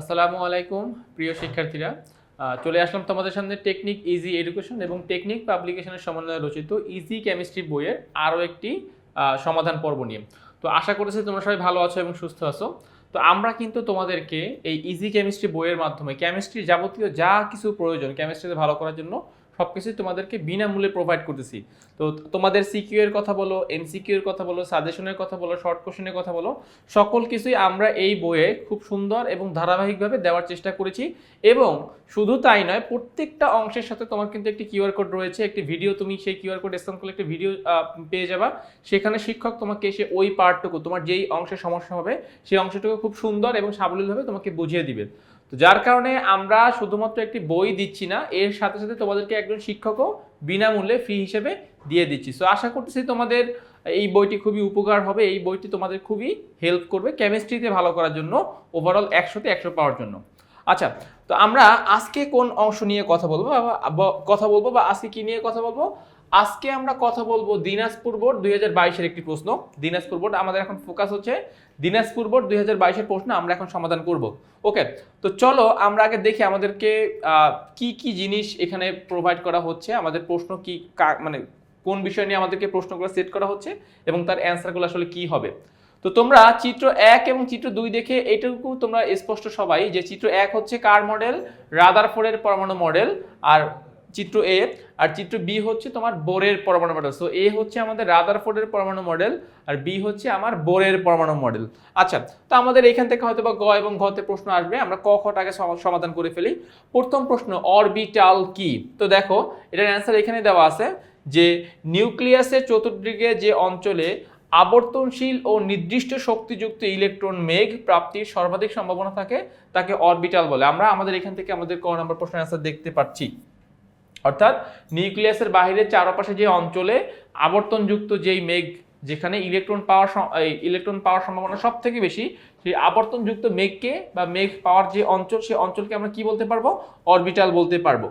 আসসালামু আলাইকুম, প্রিয় শিক্ষার্থীরা। চলে আসলাম তোমাদের সামনে টেকনিক ইজি এডুকেশন এবং টেকনিক পাবলিকেশনের সমন্বয়ে রচিত ইজি কেমিস্ট্রি বইয়ের আরও একটি সমাধান পর্ব নিয়ে। তো আশা করেছি তোমরা সবাই ভালো আছো এবং সুস্থ আছো। তো আমরা কিন্তু তোমাদেরকে এই ইজি কেমিস্ট্রি বইয়ের মাধ্যমে কেমিস্ট্রি যাবতীয় যা কিছু প্রয়োজন, কেমিস্ট্রিতে ভালো করার জন্য সব কিছুই তোমাদেরকে বিনামূল্যে প্রোভাইড করতেছি। তো তোমাদের সিকিউ এর কথা বলো এমসিকিউ এর কথা বলো সাজেশনের কথা বলো শর্ট কোশ্চেনের কথা বলো, সকল কিছুই আমরা এই বইয়ে খুব সুন্দর এবং ধারাবাহিকভাবে দেওয়ার চেষ্টা করেছি এবং শুধু তাই নয়, প্রত্যেকটা অংশের সাথে তোমার কিন্তু একটি কিউআর কোড রয়েছে, একটি ভিডিও তুমি সেই কিউআর কোড স্ক্যান করলে একটি ভিডিও পেয়ে যাবা। সেখানে শিক্ষক তোমাকে এসে ওই পার্টটুকু তোমার যেই অংশে সমস্যা হবে, সেই অংশটুকু খুব সুন্দর এবং সাবলীলভাবে তোমাকে বুঝিয়ে দিবে। তো যার কারণে আমরা শুধুমাত্র একটি বই দিচ্ছি না, এর সাথে সাথে তোমাদেরকে একজন শিক্ষকও বিনামূল্যে ফি হিসেবে দিয়ে দিচ্ছি। সো আশা করতেছি তোমাদের এই বইটি খুবই উপকার হবে, এই বইটি তোমাদের খুবই হেল্প করবে কেমিস্ট্রিতে ভালো করার জন্য ওভারঅল একশোতে একশো পাওয়ার জন্য। আচ্ছা তো আমরা আজকে কোন অংশ নিয়ে কথা বলব কথা বলব বা আজকে কি নিয়ে কথা বলব? আজকে আমরা কথা বলব দিনাজপুর বোর্ড, দুই হাজার বাইশের একটি প্রশ্ন। দিনাজপুর বোর্ড আমাদের এখন ফোকাস হচ্ছে দিনাজপুর বোর্ড দুই হাজার বাইশের প্রশ্ন আমরা এখন সমাধান করব। ওকে, তো চলো আমরা আগে দেখি আমাদেরকে কি কি জিনিস এখানে প্রোভাইড করা হচ্ছে, আমাদের প্রশ্ন কি মানে কোন বিষয় নিয়ে আমাদেরকে প্রশ্নগুলো সেট করা হচ্ছে এবং তার অ্যান্সারগুলো আসলে কি হবে। তো তোমরা চিত্র এক এবং চিত্র দুই দেখে এটুকু তোমরা স্পষ্ট সবাই যে চিত্র এক হচ্ছে কার মডেল রাদারফোর্ডের পরমাণু মডেল আর চিত্র এ আর চিত্র বি হচ্ছে তোমার বোরের পরমাণু মডেল সো এ হচ্ছে আমাদের রাদারফোর্ডের পরমাণু মডেল আর বি হচ্ছে আমার বোরের পরমাণু মডেল আচ্ছা তো আমাদের এখান থেকে হয়তো বা গ এবং ঘতে প্রশ্ন আসবে, আমরা ক খটাকে সম- সমাধান করে ফেলি। প্রথম প্রশ্ন অরবিটাল কি? তো দেখো, এটার অ্যান্সার এখানে দেওয়া আছে যে নিউক্লিয়াসের চতুর্দিকে যে অঞ্চলে আবর্তনশীল ও নির্দিষ্ট শক্তিযুক্ত ইলেকট্রন মেঘ প্রাপ্তির সর্বাধিক সম্ভাবনা থাকে, তাকে অরবিটাল বলে। আমরা আমাদের এখান থেকে আমাদের ক নম্বর প্রশ্নের অ্যান্সার দেখতে পাচ্ছি। অর্থাৎ নিউক্লিয়াসের বাইরে চারপাশে যে অঞ্চলে আবর্তনযুক্ত যেই মেঘ, যেখানে ইলেকট্রন পাওয়ার ইলেকট্রন পাওয়ার সম্ভাবনা সব থেকে বেশি, সেই আবর্তনযুক্ত মেঘকে বা মেঘ পাওয়ার যে অঞ্চল, সেই অঞ্চলকে আমরা কি বলতে পারব? অরবিটাল বলতে পারব।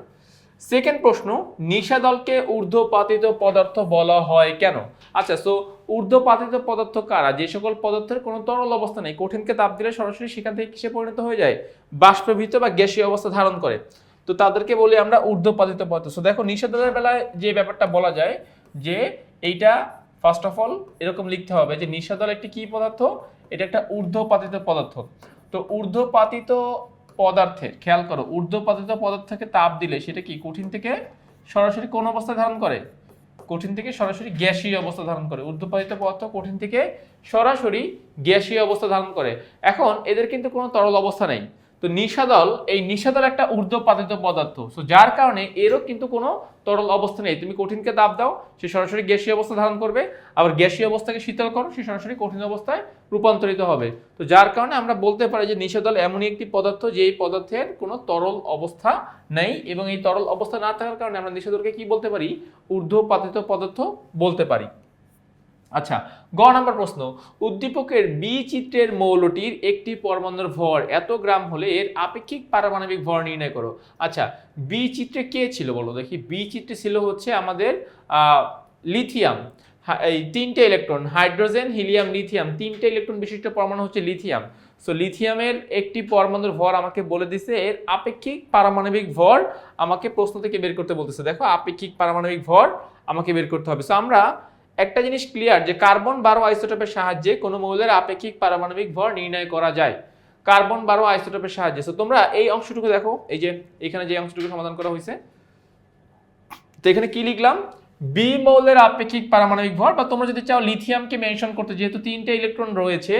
সেকেন্ড প্রশ্ন নিশাদলকে ঊর্ধ্বপাতিত পদার্থ বলা হয় কেন? আচ্ছা সো ঊর্ধ্বপাতিত পদার্থ কারা? যে সকল পদার্থের কোনো তরল অবস্থা নেই, কঠিনকে তাপ দিলে সরাসরি সেখান থেকে কিসে পরিণত হয়ে যায়? বাষ্পীভূত বা গ্যাসীয় অবস্থা ধারণ করে। তো তাদেরকে বলি আমরা ঊর্ধ্বপাতিত পদার্থ। সো দেখো, নিষেধাজ্ঞার বেলায় যে ব্যাপারটা বলা যায় যে এইটা ফার্স্ট অফ অল এরকম লিখতে হবে যে নিষেধাল একটি কি পদার্থ? এটা একটা ঊর্ধ্বপাতিত পদার্থ। তো ঊর্ধ্বপাতিত পদার্থের, খেয়াল করো, ঊর্ধ্বপাতিত পদার্থকে তাপ দিলে সেটা কি? কঠিন থেকে সরাসরি কোন অবস্থা ধারণ করে? কঠিন থেকে সরাসরি গ্যাসীয় অবস্থা ধারণ করে। ঊর্ধ্বপাতিত পদার্থ কঠিন থেকে সরাসরি গ্যাসীয় অবস্থা ধারণ করে। এখন এদের কিন্তু কোনো তরল অবস্থা নেই। তো নিশাদল এই নিশাদল একটা ঊর্ধ্বপাতিত পদার্থ। সো যার কারণে এরও কিন্তু কোনো তরল অবস্থা নেই। তুমি কঠিনকে তাপ দাও, সে সরাসরি গ্যাসীয় অবস্থা ধারণ করবে। আবার গ্যাসীয় অবস্থাকে শীতল করো, সে সরাসরি কঠিন অবস্থায় রূপান্তরিত হবে। তো যার কারণে আমরা বলতে পারি যে নিষেধল এমনই একটি পদার্থ যে এই পদার্থের কোনো তরল অবস্থা নেই এবং এই তরল অবস্থা না থাকার কারণে আমরা নিষেধলকে কি বলতে পারি? ঊর্ধ্বপাতিত পদার্থ বলতে পারি। আচ্ছা গ নম্বর প্রশ্ন, উদ্দীপকের বি চিত্রের মৌলটির একটি পরমাণুর ভর এত গ্রাম হলে এর আপেক্ষিক পারমাণবিক ভর নির্ণয় করো। আচ্ছা বি চিত্রে কে ছিল বলো দেখি। বি চিত্রে ছিল হচ্ছে আমাদের লিথিয়াম। এই তিনটে ইলেকট্রন, হাইড্রোজেন, হিলিয়াম, লিথিয়াম, তিনটে ইলেকট্রন বিশিষ্ট পরমাণু হচ্ছে লিথিয়াম। সো লিথিয়ামের একটি পরমাণুর ভর আমাকে বলে দিছে, এর আপেক্ষিক পারমাণবিক ভর আমাকে প্রশ্ন থেকে বের করতে বলতেছে। দেখো, আপেক্ষিক পারমাণবিক ভর আমাকে বের করতে হবে। সো আমরা একটা জিনিস ক্লিয়ার যে কার্বন বারো আইসোটোপের সাহায্যে কোনো মৌলের আপেক্ষিক পারমাণবিক ভর নির্ণয় করা যায়। কার্বন বারো আইসোটোপের সাহায্যে। তো তোমরা এই অংশটুকু দেখো, এই যে এখানে যে অংশটুকু সমাধান করা হয়েছে। তো এখানে কি লিখলাম? বি মৌলের আপেক্ষিক পারমাণবিক ভর, বা তোমরা যদি চাও লিথিয়ামকে মেনশন করতে, যেহেতু তিনটে ইলেকট্রন রয়েছে,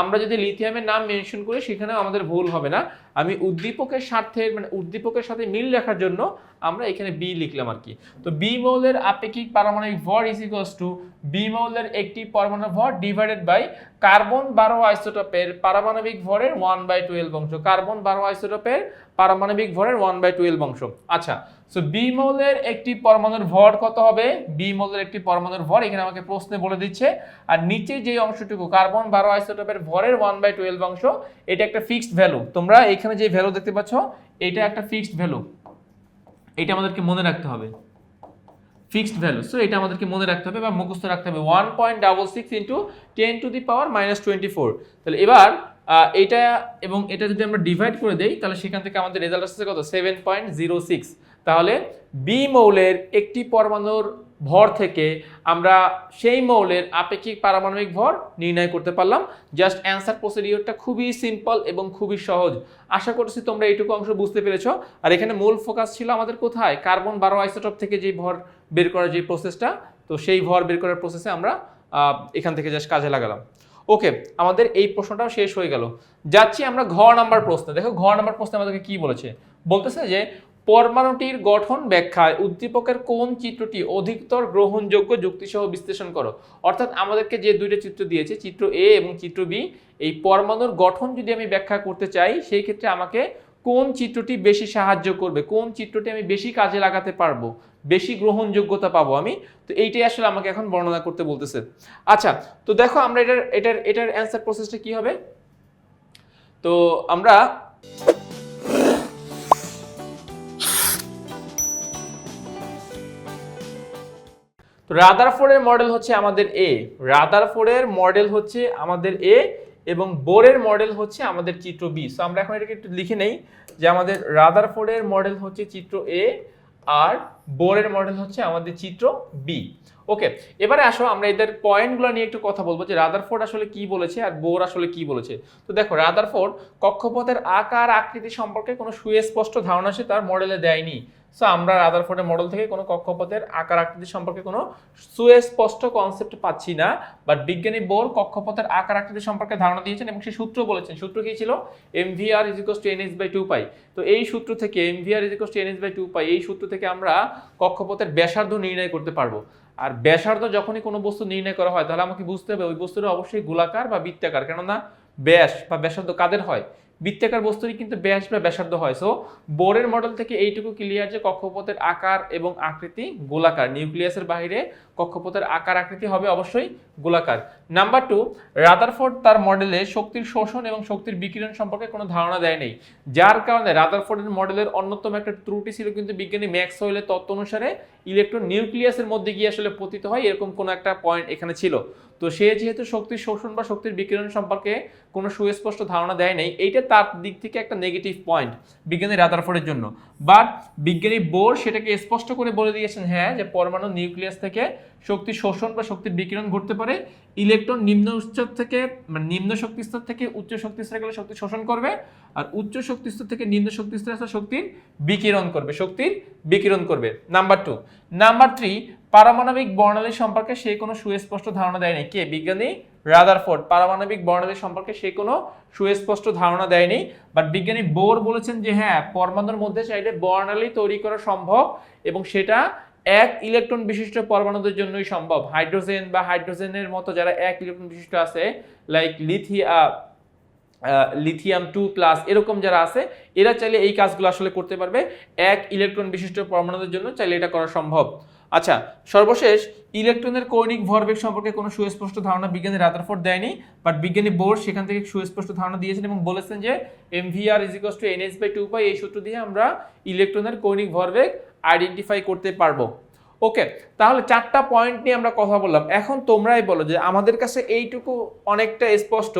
আমরা যদি লিথিয়ামের নাম মেনশন করি, সেখানেও আমাদের ভুল হবে না। আমি উদ্দীপকের স্বার্থে মানে উদ্দীপকের সাথে মিল রাখার জন্য আমরা এখানে বি লিখলাম আর কি। তো বি মৌলের আপেক্ষিক পারমাণবিক ভর ইজ ইকুয়ালস টু বি মৌলের একটি পরমাণু ভর ডিভাইডেড বাই কার্বন বারো আইসোটোপের পারমাণবিক ভরের ওয়ান বাই টুয়েলভ অংশ। কার্বন বারো আইসোটোপের পারমাণবিক ভরের ওয়ান বাই টুয়েলভ অংশ। আচ্ছা সো বি মৌলের একটি পরমাণুর ভর কত হবে? বি মৌলের একটি পরমাণুর ভর এখানে আমাকে প্রশ্নে বলে দিচ্ছে। আর নিচে যে অংশটুকু কার্বন বারো আইসোটোপের ভরের ওয়ান বাই টুয়েলভ অংশ, এটা একটা ফিক্সড ভ্যালু তোমরা এখানে যে ভ্যালু দেখতে পাচ্ছ, এটা একটা ফিক্সড ভ্যালু এটা আমাদেরকে মনে রাখতে হবে। ফিক্সড ভ্যালু সো এটা আমাদেরকে মনে রাখতে হবে বা মুখস্থ রাখতে হবে। One point double six into ten to the power minus twenty four তাহলে এবার এটা এবং এটা যদি আমরা ডিভাইড করে দেই, তাহলে সেখান থেকে আমাদের রেজাল্ট আসছে কত? সেভেন পয়েন্ট জিরো সিক্স তাহলে বি মৌলের একটি পরমাণুর ভর থেকে আমরা সেই মৌলের আপেক্ষিক পারমাণবিক ভর নির্ণয় করতে পারলাম। জাস্ট অ্যান্সার প্রসিডিওরটা খুবই সিম্পল এবং খুবই সহজ। আশা করছি তোমরা এইটুকু অংশ বুঝতে পেরেছ। আর এখানে মূল ফোকাস ছিল আমাদের কোথায়? কার্বন বারো আইসোটপ থেকে যে ভর বের করার যে প্রসেসটা তো সেই ভর বের করার প্রসেসে আমরা এখান থেকে জাস্ট কাজে লাগালাম। ওকে আমাদের এই প্রশ্নটাও শেষ হয়ে গেল। যাচ্ছি আমরা ঘ নাম্বার প্রশ্নে। দেখো, ঘ নাম্বার প্রশ্নে আমাদেরকে কি বলেছে? বলতেছে যে পরমাণুটির গঠন ব্যাখ্যায় উদ্দীপকের কোন চিত্রটি অধিকতর গ্রহণযোগ্য যুক্তিসহ বিশ্লেষণ করো? অর্থাৎ আমাদেরকে যে দুইটা চিত্র দিয়েছে, চিত্র এ এবং চিত্র বি এই পরমাণুর গঠন যদি আমি ব্যাখ্যা করতে চাই, সেই ক্ষেত্রে আমাকে কোন চিত্রটি বেশি সাহায্য করবে? কোন চিত্রটি আমি বেশি কাজে লাগাতে পারব? বেশি গ্রহণযোগ্যতা পাবো আমি? তো এইটাই আসলে আমাকে এখন বর্ণনা করতে বলতেছে। আচ্ছা তো দেখো আমরা এটার এটার এটার অ্যান্সার প্রসেসটা কি হবে? তো আমরা তো রাদারফোর্ডের মডেল হচ্ছে আমাদের এ রাদারফোর্ডের মডেল হচ্ছে আমাদের এ এবং বোরের মডেল হচ্ছে আমাদের চিত্র বি সো আমরা এখন এটাকে একটু লিখে নেই যে আমাদের রাদারফোর্ডের মডেল হচ্ছে চিত্র এ আর বোরের মডেল হচ্ছে আমাদের চিত্র বি ওকে এবারে আসো, আমরা এদের পয়েন্টগুলো নিয়ে একটু কথা বলব যে রাদারফোর্ড আসলে কি বলেছে আর বোর আসলে কি বলেছে। তো দেখো রাদারফোর্ড কক্ষপথের আকার আকৃতি সম্পর্কে কোনো সুস্পষ্ট ধারণা সে তার মডেলে দেয়নি। সো আমরা রাদারফোর্ডের মডেল থেকে কোনো কক্ষপথের আকার আকৃতি সম্পর্কে কোনো সুস্পষ্ট কনসেপ্ট পাচ্ছি না বাট বিজ্ঞানী বোর কক্ষপথের আকার আকৃতি সম্পর্কে ধারণা দিয়েছেন এবং সেই সূত্র বলেছেন। সূত্র কি ছিল? M V R is equals to NS by two pi তো এই সূত্র থেকে M V R is equals to NS by two pi এই সূত্র থেকে আমরা কক্ষপথের ব্যাসার্ধ নির্ণয় করতে পারব। আর ব্যাসার্ধ যখনই কোনো বস্তু নির্ণয় করা হয়, তাহলে আমাকে বুঝতে হবে, ওই বস্তুটা অবশ্যই গোলাকার বা বৃত্তাকার। কেননা ব্যাস বা ব্যাসার্ধ কাদের হয়? বৃত্তাকার বস্তুরই কিন্তু ব্যাস বা ব্যাসার্ধ হয়। সো বোরের মডেল থেকে এইটুকু ক্লিয়ার যে কক্ষপথের আকার এবং আকৃতি গোলাকার নিউক্লিয়াসের বাইরে কক্ষপথের আকার আকৃতি হবে অবশ্যই গোলাকার। নাম্বার টু রাদারফোর্ড তার মডেলে শক্তির শোষণ এবং শক্তির বিকিরণ সম্পর্কে কোনো ধারণা দেয় নেই। যার কারণে রাদারফোর্ডের মডেলের অন্যতম একটা ত্রুটি ছিল কিন্তু বিজ্ঞানী ম্যাক্সওয়েলের তত্ত্ব অনুসারে ইলেকট্রন নিউক্লিয়াসের মধ্যে গিয়ে আসলে পতিত হয়, এরকম কোনো একটা পয়েন্ট এখানে ছিল। তো সে যেহেতু শক্তির শোষণ বা শক্তির বিকিরণ সম্পর্কে কোনো সুস্পষ্ট ধারণা দেয় নেই, এইটা তার দিক থেকে একটা নেগেটিভ পয়েন্ট বিজ্ঞানী রাদারফোর্ডের জন্য। বাট বিজ্ঞানী বোর সেটাকে স্পষ্ট করে বলে দিয়েছেন হ্যাঁ যে পরমাণু নিউক্লিয়াস থেকে শক্তি শোষণ বা শক্তির বিকিরণ ঘটতে পারে। ইলেকট্রন নিম্ন স্তর থেকে মানে নিম্ন শক্তি স্তর থেকে উচ্চ শক্তি স্তরে গেলে শক্তি শোষণ করবে আর উচ্চ শক্তি স্তর থেকে নিম্ন শক্তি স্তরে আসলে শক্তির বিকিরণ করবে, শক্তির বিকিরণ করবে। নাম্বার টু নাম্বার থ্রি পারমাণবিক বর্ণালী সম্পর্কে সে কোনো সুস্পষ্ট ধারণা দেয়নি কে? বিজ্ঞানী রাদারফোর্ড। পারমাণবিক বর্ণালী সম্পর্কে সে কোনো সুস্পষ্ট ধারণা দেয়নি বাট বিজ্ঞানী বোর বলেছেন যে হ্যাঁ পরমাণুর মধ্যে চাইলে বর্ণালী তৈরি করা সম্ভব এবং সেটা এক ইলেকট্রন বিশিষ্ট পরমাণুদের জন্যই সম্ভব। হাইড্রোজেন বা হাইড্রোজেনের মতো যারা এক ইলেকট্রন বিশিষ্ট আছে like lithium lithium two plus এরকম যারা আছে, এরা চাইলে এই কাজগুলো আসলে করতে পারবে। এক ইলেকট্রন বিশিষ্ট পরমাণুদের জন্য চাইলে এটা করা সম্ভব। আচ্ছা সর্বশেষ, ইলেকট্রনের কৌণিক ভরবেগ সম্পর্কে কোনো সুস্পষ্ট ধারণা বিজ্ঞানী রাদারফোর্ড দেয়নি বাট বিজ্ঞানী বোর্ড সেখান থেকে সুস্পষ্ট ধারণা দিয়েছেন এবং বলেছেন যে MVR is equals to NS by two pi এই সূত্র দিয়ে আমরা ইলেকট্রনের কৌণিক ভরবেগ আইডেন্টিফাই করতে পারব। ওকে তাহলে চারটা পয়েন্ট নিয়ে আমরা কথা বললাম। এখন তোমরাই বলো যে আমাদের কাছে এইটুকু অনেকটা স্পষ্ট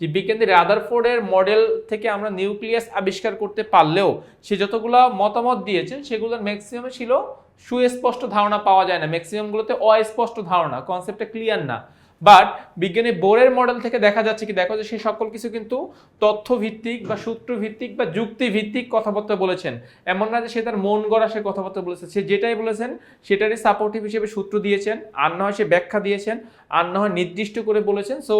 যে বিজ্ঞানী রাদারফোর্ডের মডেল থেকে আমরা নিউক্লিয়াস আবিষ্কার করতে পারলেও সে যতগুলো মতামত দিয়েছেন, সেগুলোর ম্যাক্সিমামে ছিল সুস্পষ্ট ধারণা পাওয়া যায় না। ম্যাক্সিমামগুলোতে অস্পষ্ট ধারণা কনসেপ্টটা ক্লিয়ার না। বাট বিজ্ঞানী বোরের মডেল থেকে দেখা যাচ্ছে কি, দেখো যে সেই সকল কিছু কিন্তু তথ্য ভিত্তিক বা সূত্র ভিত্তিক বা যুক্তি ভিত্তিক কথাবার্তা বলেছেন। এমন না যে সে তার মন গড়া সে কথাবার্তা বলেছে। সে যেটাই বলেছেন, সেটারই সাপোর্টিভ হিসেবে সূত্র দিয়েছেন, আর না হয় সে ব্যাখ্যা দিয়েছেন, আর না হয় নির্দিষ্ট করে বলেছেন। সো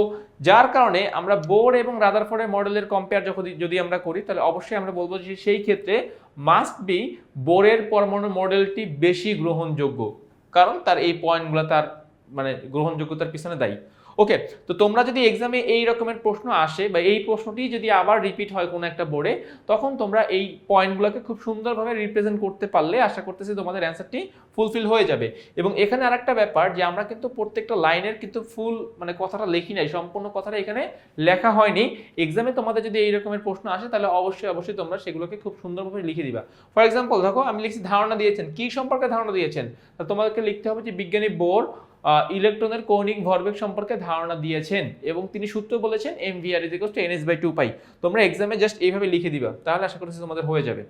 যার কারণে আমরা বোর এবং রাদারফোর্ডের মডেলের কম্পেয়ার যখন যদি আমরা করি, তাহলে অবশ্যই আমরা বলব যে সেই ক্ষেত্রে মাস্ট বি বোরের পরমাণু মডেলটি বেশি গ্রহণযোগ্য। কারণ তার এই পয়েন্টগুলো তার মানে গ্রহণযোগ্যতার পিছনে দায়ী। ওকে তো তোমরা যদি এক্সামে এই রকমের প্রশ্ন আসে বা এই প্রশ্নটি যদি আবার রিপিট হয় কোনো একটা বোর্ডে তখন তোমরা এই পয়েন্টগুলোকে খুব সুন্দরভাবে রিপ্রেজেন্ট করতে পারলে আশা করতেছি তোমাদের অ্যান্সারটি ফুলফিল হয়ে যাবে। এবং এখানে আরেকটা ব্যাপার যে আমরা কিন্তু প্রত্যেকটা লাইনের কিন্তু ফুল মানে কথাটা লিখি নাই সম্পূর্ণ কথাটা এখানে লেখা হয়নি। এক্সামে তোমাদের যদি এই রকমের প্রশ্ন আসে তাহলে অবশ্যই অবশ্যই তোমরা সেগুলোকে খুব সুন্দরভাবে লিখে দিবা। ফর এক্সাম্পল দেখো আমি লিখছি ধারণা দিয়েছেন। কি সম্পর্কে ধারণা দিয়েছেন? তোমাদেরকে লিখতে হবে যে বিজ্ঞানী বোর আহ, ইলেকট্রনের কৌণিক ভরবেগ সম্পর্কে ধারণা দিয়েছেন এবং তিনি সূত্র বলেছেন M V R is two N S by two pi তোমরা এক্সামে জাস্ট এইভাবে লিখে দিবা তাহলে আশা করছি তোমাদের হয়ে যাবে।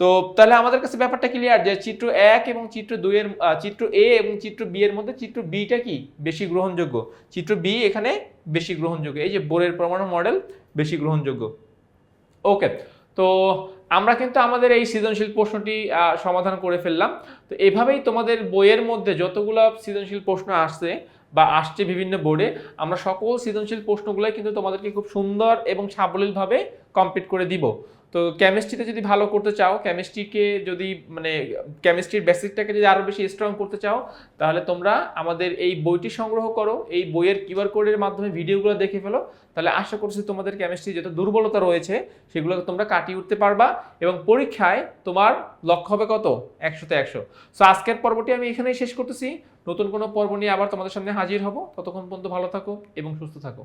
তো তাহলে আমাদের কাছে ব্যাপারটা ক্লিয়ার যে চিত্র এক এবং চিত্র দুইয়ের আহ, চিত্র এ এবং চিত্র বি এর মধ্যে চিত্র বিটা কি? বেশি গ্রহণযোগ্য। চিত্র বি এখানে বেশি গ্রহণযোগ্য। এই যে বোরের পরমাণু মডেল বেশি গ্রহণযোগ্য। ওকে তো আমরা কিন্তু আমাদের এই সৃজনশীল প্রশ্নটি সমাধান করে ফেললাম। তো এভাবেই তোমাদের বইয়ের মধ্যে যতগুলো সৃজনশীল প্রশ্ন আসছে বা আসছে বিভিন্ন বোর্ডে, আমরা সকল সৃজনশীল প্রশ্নগুলোই কিন্তু তোমাদেরকে খুব সুন্দর এবং সাবলীলভাবে কমপ্লিট করে দিব। তো কেমিস্ট্রিতে যদি ভালো করতে চাও কেমিস্ট্রিকে যদি মানে কেমিস্ট্রির বেসিকটাকে যদি আরও বেশি স্ট্রং করতে চাও, তাহলে তোমরা আমাদের এই বইটি সংগ্রহ করো, এই বইয়ের কিউআর কোডের মাধ্যমে ভিডিওগুলো দেখে ফেলো, তাহলে আশা করছি তোমাদের কেমিস্ট্রি যত দুর্বলতা রয়েছে, সেগুলোকে তোমরা কাটিয়ে উঠতে পারবা এবং পরীক্ষায় তোমার লক্ষ্য হবে কত? একশোতে একশো। সো আজকের পর্বটি আমি এখানেই শেষ করতেছি। নতুন কোনো পর্ব নিয়ে আবার তোমাদের সামনে হাজির হব। ততক্ষণ পর্যন্ত ভালো থাকো এবং সুস্থ থাকো।